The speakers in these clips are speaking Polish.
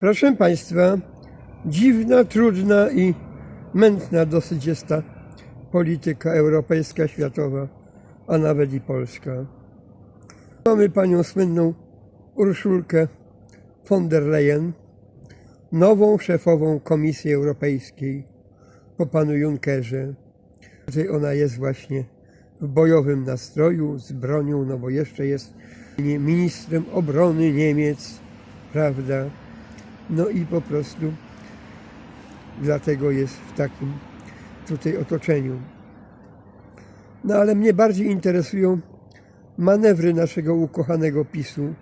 Proszę Państwa, dziwna, trudna i mętna dosyć jest ta polityka europejska, światowa, a nawet i polska. Mamy panią słynną Urszulkę von der Leyen, nową szefową Komisji Europejskiej po panu Junckerze. Tutaj ona jest właśnie w bojowym nastroju, z bronią, no bo jeszcze jest ministrem obrony Niemiec, prawda? No i po prostu dlatego jest w takim tutaj otoczeniu. No ale mnie bardziej interesują manewry naszego ukochanego PiSu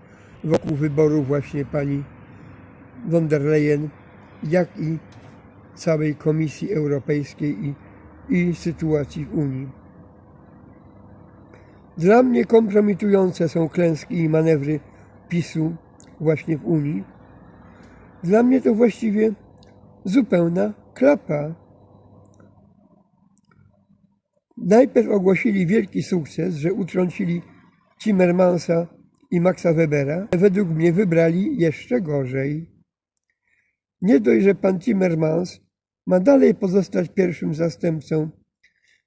wokół wyboru właśnie pani von der Leyen, jak i całej Komisji Europejskiej i, i sytuacji w Unii. Dla mnie kompromitujące są klęski i manewry PiSu właśnie w Unii. Dla mnie to właściwie zupełna klapa. Najpierw ogłosili wielki sukces, że utrącili Timmermansa i Maxa Webera. Według mnie wybrali jeszcze gorzej. Nie dość, że pan Timmermans ma dalej pozostać pierwszym zastępcą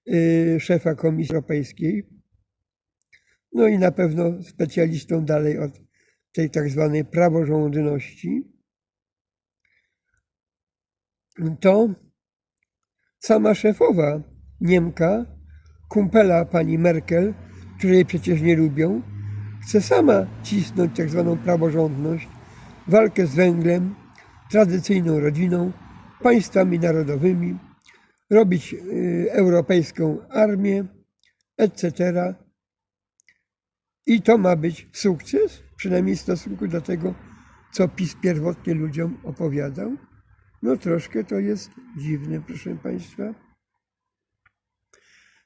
yy, szefa Komisji Europejskiej, no i na pewno specjalistą dalej od tej tak zwanej praworządności, to sama szefowa Niemka, kumpela pani Merkel, której przecież nie lubią, chce sama cisnąć tak zwaną praworządność, walkę z węglem, tradycyjną rodziną, państwami narodowymi, robić y, europejską armię, etc. I to ma być sukces, przynajmniej w stosunku do tego, co PiS pierwotnie ludziom opowiadał. No troszkę to jest dziwne, proszę Państwa.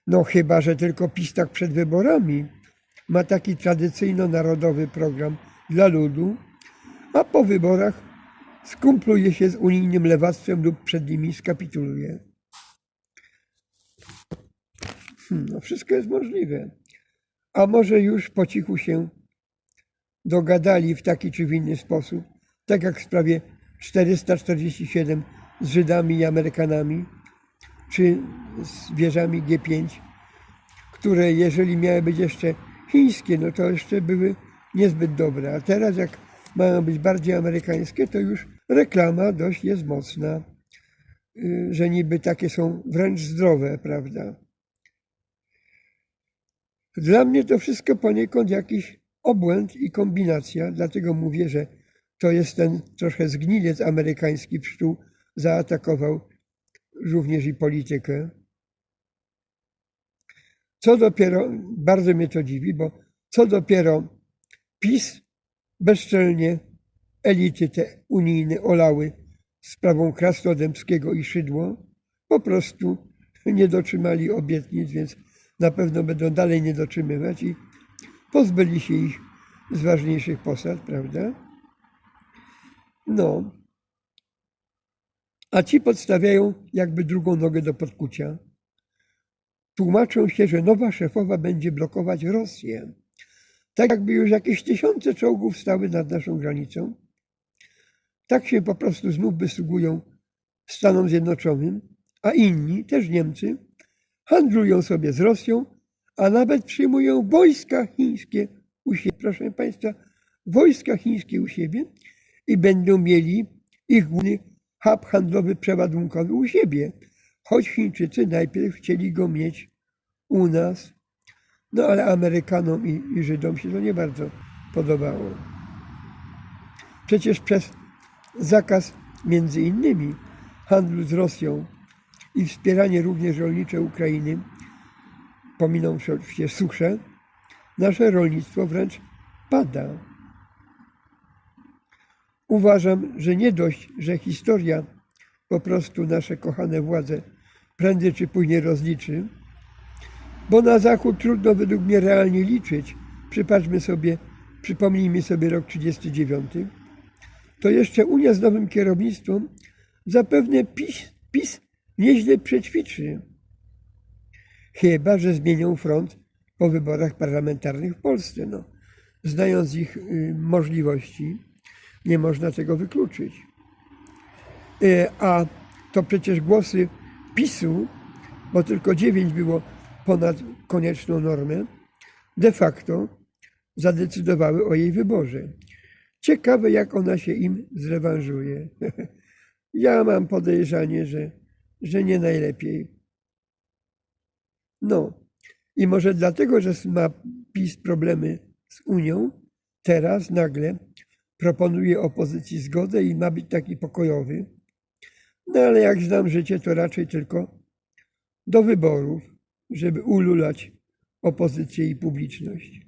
No chyba, że tylko PiS tak przed wyborami ma taki tradycyjno-narodowy program dla ludu, a po wyborach skumpluje się z unijnym lewactwem lub przed nimi skapituluje. Hmm, no wszystko jest możliwe. A może już po cichu się dogadali w taki czy w inny sposób, tak jak w sprawie 447 z Żydami i Amerykanami, czy z wieżami G5, które jeżeli miały być jeszcze chińskie, no to jeszcze były niezbyt dobre. A teraz jak mają być bardziej amerykańskie, to już reklama dość jest mocna, y, że niby takie są wręcz zdrowe, prawda? Dla mnie to wszystko poniekąd jakiś obłęd i kombinacja, dlatego mówię, że to jest ten trochę zgnilec amerykański pszczół, zaatakował również i politykę. Co dopiero, bardzo mnie to dziwi, bo co dopiero PiS bezczelnie elity te unijne olały sprawą Krasnodębskiego i Szydło, po prostu nie dotrzymali obietnic, więc na pewno będą dalej nie dotrzymywać i pozbyli się ich z ważniejszych posad, prawda? No. A ci podstawiają jakby drugą nogę do podkucia. Tłumaczą się, że nowa szefowa będzie blokować Rosję. Tak jakby już jakieś tysiące czołgów stały nad naszą granicą. Tak się po prostu znów wysługują Stanom Zjednoczonym, a inni, też Niemcy, handlują sobie z Rosją, a nawet przyjmują wojska chińskie u siebie. Proszę Państwa, wojska chińskie u siebie i będą mieli ich główny hub handlowy przeładunkowy u siebie, choć Chińczycy najpierw chcieli go mieć u nas, no ale Amerykanom i, i Żydom się to nie bardzo podobało. Przecież przez zakaz między innymi handlu z Rosją i wspieranie również rolnicze Ukrainy, pominąwszy oczywiście suszę, nasze rolnictwo wręcz pada. Uważam, że nie dość, że historia po prostu nasze kochane władze prędzej czy później rozliczy, bo na Zachód trudno według mnie realnie liczyć. Przypatrzmy sobie, przypomnijmy sobie rok 39. To jeszcze Unia z nowym kierownictwem zapewne PiS, PiS nieźle przećwiczy. Chyba, że zmienią front po wyborach parlamentarnych w Polsce. No, znając ich y, możliwości, nie można tego wykluczyć. E, A to przecież głosy PiSu, bo tylko dziewięć było ponad konieczną normę, de facto zadecydowały o jej wyborze. Ciekawe, jak ona się im zrewanżuje. Ja mam podejrzenie, że, że nie najlepiej. No i może dlatego, że ma PiS problemy z Unią, teraz nagle proponuje opozycji zgodę i ma być taki pokojowy. No ale jak znam życie, to raczej tylko do wyborów, żeby ululać opozycję i publiczność.